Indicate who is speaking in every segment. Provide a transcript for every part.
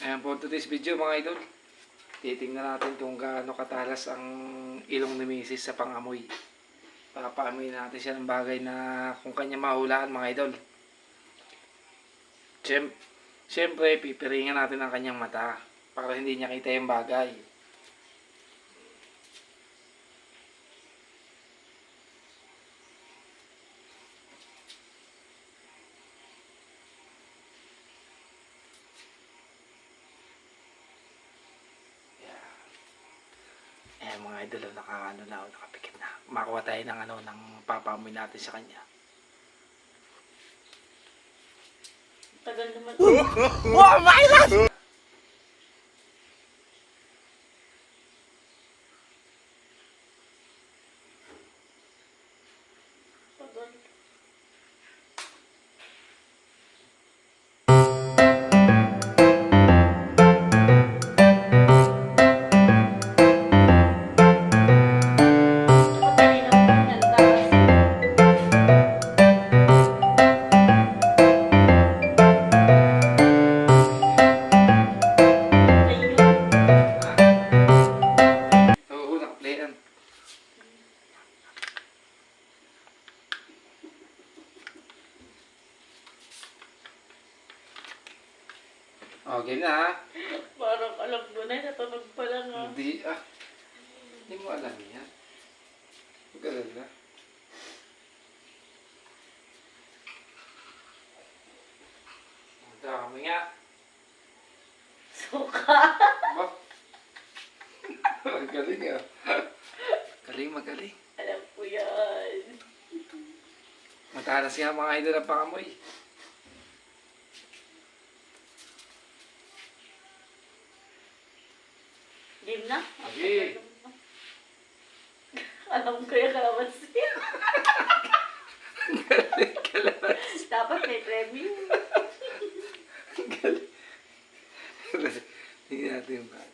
Speaker 1: Ayan po today's video mga idol. Titingnan natin kung gaano katalas ang ilong ni Mrs. sa pangamoy. Papaamoy natin siya ng bagay na kung kanya mahulaan mga idol. Siyem, siyempre, pipiringan natin ang kanyang mata para hindi niya kita yung bagay. Eh mga idol, oh, naka ano na, oh, nakapikit na. Makuha tayo ng ano, ng papamoy natin sa kanya.
Speaker 2: Tagal naman. Tagal.
Speaker 1: Okay na ha.
Speaker 2: Parang alam mo na, natunog pa lang ah.
Speaker 1: Hindi ah. Hindi mo alam yan. Magagal na. Ang dami nga.
Speaker 2: Suka.
Speaker 1: Ba? magaling ah. Galing, magaling.
Speaker 2: Alam ko yan.
Speaker 1: Matalas nga mga idol ang pangamoy.
Speaker 2: Game. Alam ko yung kalamansi.
Speaker 1: Galing, galing.
Speaker 2: Dapat may premyo.
Speaker 1: Galing. Tingnan natin yung bag.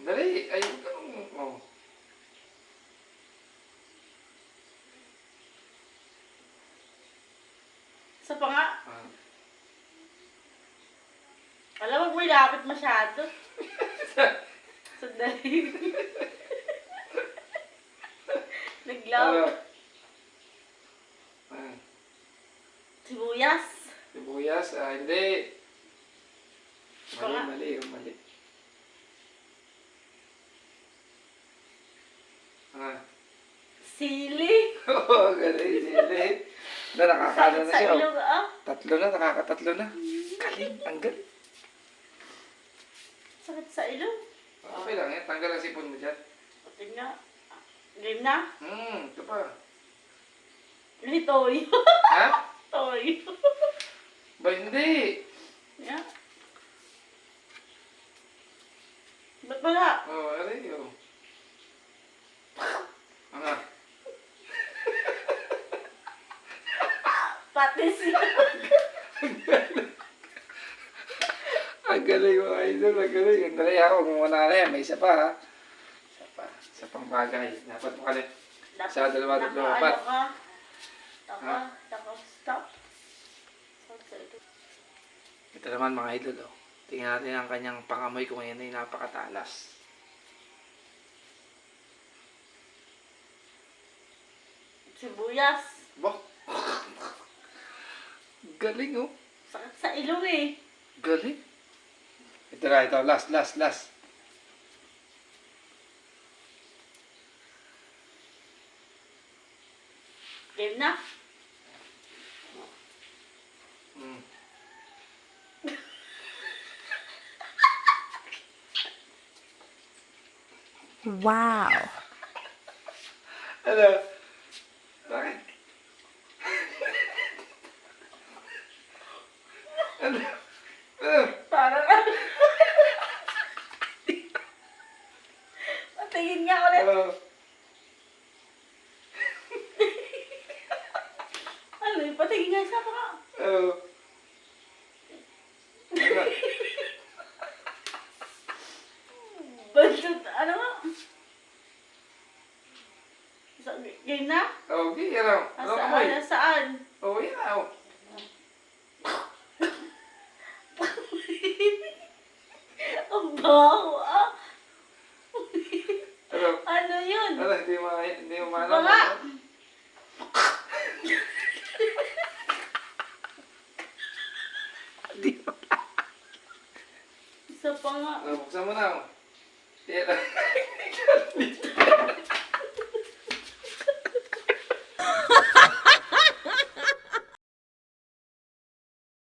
Speaker 1: Dali, ayun ka oh.
Speaker 2: Sa pa nga.
Speaker 1: Ah.
Speaker 2: Alam mo, may lapit masyado. Sandali. Naglaw.
Speaker 1: Ah.
Speaker 2: Sibuyas.
Speaker 1: Sibuyas, ah, hindi. Mali,
Speaker 2: Baka-
Speaker 1: mali, mali. Ah.
Speaker 2: Sili.
Speaker 1: Oo, galing, sili. Na, nakakano na
Speaker 2: Sa
Speaker 1: siya. oh.
Speaker 2: ah.
Speaker 1: Tatlo na, nakakatatlo na. Galing, ang galing.
Speaker 2: Sakit sa ilong.
Speaker 1: Okay lang yan, tanggal ang sipon mo dyan.
Speaker 2: Pati nga. Game na?
Speaker 1: Hmm, ito pa.
Speaker 2: May toyo.
Speaker 1: Ha?
Speaker 2: toyo.
Speaker 1: Ba, hindi.
Speaker 2: Yeah. Ba't wala?
Speaker 1: Oh, aray, oh. Ano?
Speaker 2: Patis
Speaker 1: Ang galing mo, idol. Ang galing. Ang galing ako. Muna na yan. May isa pa, ha? Isa pa. Isa pang bagay. Dapat mo kalit. Sa dalawa, tatlo, apat. Ha?
Speaker 2: ito.
Speaker 1: Naman, mga idol, oh. Tingnan natin ang kanyang pangamoy kung yan ay napakatalas.
Speaker 2: Sibuyas.
Speaker 1: Ba? Galing, oh.
Speaker 2: Sakit sa ilong eh.
Speaker 1: Galing. Ito na, ito. Last, last, last.
Speaker 2: Game na?
Speaker 1: Mm.
Speaker 3: Wow.
Speaker 1: Ano? Bakit? ano? Ano?
Speaker 2: Parang Patingin nga ulit.
Speaker 1: Ano?
Speaker 2: Ano yun? Patingin nga isa pa nga.
Speaker 1: Ano? Ano?
Speaker 2: Nga? Game na?
Speaker 1: Okay, ano? Ano
Speaker 2: Nasaan?
Speaker 1: amoy?
Speaker 2: Nasaan?
Speaker 1: Oh, yan na, oh. buksan mo
Speaker 2: nga.
Speaker 1: Oh, mo na. Tira.